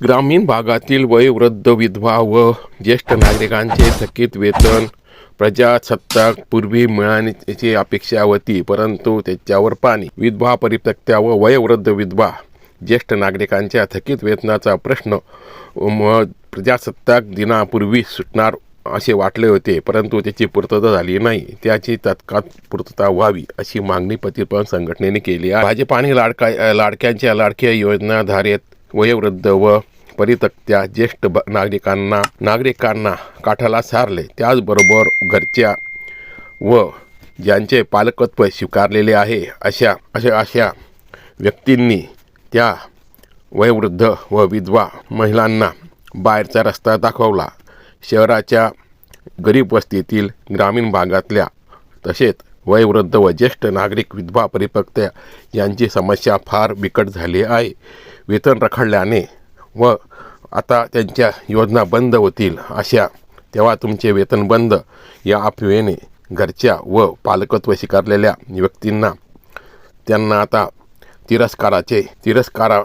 ग्रामीण भागातील वयोवृद्ध विधवा व ज्येष्ठ नागरिकांचे थकीत वेतन प्रजासत्ताक पूर्वी मिळण्याची अपेक्षा होती परंतु त्याच्यावर पाणी विधवा परिपक्त्या व वयोवृद्ध विधवा ज्येष्ठ नागरिकांच्या थकीत वेतनाचा प्रश्न प्रजासत्ताक दिनापूर्वी सुटणार असे वाटले होते परंतु त्याची पूर्तता झाली नाही. त्याची तत्काळ पूर्तता व्हावी अशी मागणी प्रतिपन्न संघटनेने केली आहे. भाजपाने लाडका लाडक्यांच्या लाडक्या योजनाधारेत वयोवृद्ध व परितक्त्या ज्येष्ठ ब- नागरिकांना नागरिकांना काठाला सारले. त्याचबरोबर घरच्या व ज्यांचे पालकत्व स्वीकारलेले आहे अशा अशा अशा व्यक्तींनी त्या वयोवृद्ध व विधवा महिलांना बाहेरचा रस्ता दाखवला. शहराच्या गरीब वस्तीतील ग्रामीण भागातल्या तसेच वयवृद्ध व ज्येष्ठ नागरिक विधवा परिपक्त्या यांची समस्या फार बिकट झाली आहे. वेतन रखडल्याने व आता त्यांच्या योजना बंद होतील अशा तेव्हा तुमचे वेतन बंद या अफवेने घरच्या व पालकत्व स्वीकारलेल्या व्यक्तींना त्यांना आता तिरस्काराचे तिरस्कारा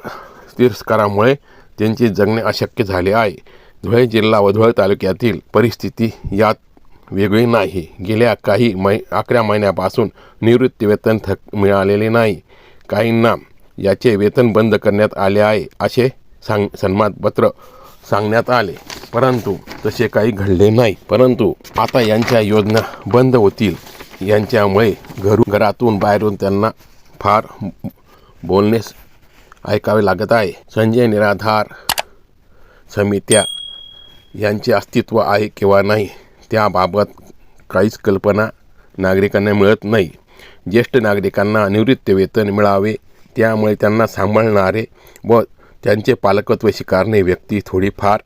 तिरस्कारामुळे त्यांचे जगणे अशक्य झाले आहे. धुळे जिल्हा व धुळे तालुक्यातील परिस्थिती यात वेगळी नाही. गेल्या काही मै अकरा महिन्यापासून निवृत्तीवेतन थक मिळालेले नाही. काहींना याचे वेतन बंद करण्यात आले आहे असे सांग सन्मानपत्र सांगण्यात आले. परंतु तसे काही घडले नाही. परंतु आता यांच्या योजना बंद होतील. यांच्यामुळे घरू घरातून बाहेरून त्यांना फार बोलणे ऐकावे लागत आहे. संजय निराधार समित्या यांचे अस्तित्व आहे किंवा नाही त्याबाबत काहीच कल्पना नागरिकांना मिळत नाही. ज्येष्ठ नागरिकांना निवृत्ती वेतन मिळावे त्यामुळे त्यांना सांभाळणारे व त्यांचे पालकत्व स्वीकारणे व्यक्ती थोडीफार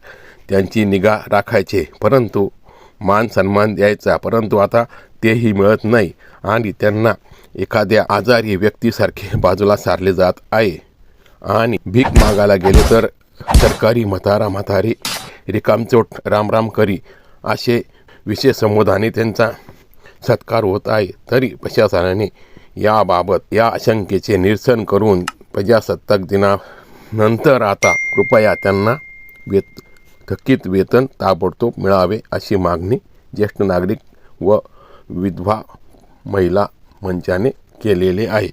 त्यांची निगा राखायचे. परंतु मान सन्मान द्यायचा परंतु आता तेही मिळत नाही आणि त्यांना एखाद्या आजारी व्यक्तीसारखे बाजूला सारले जात आहे. आणि भीक मागायला गेले तर सरकारी म्हातारा म्हातारी रिकामचोट रामराम करी असे विशेष संबोधाने त्यांचा सत्कार होत आहे. तरी प्रशासनाने याबाबत या आशंकेचे निरसन करून प्रजासत्ताक दिनानंतर आता कृपया त्यांना वेत थकीत वेतन ताबडतोब मिळावे अशी मागणी ज्येष्ठ नागरिक व विधवा महिला मंचाने केलेली आहे.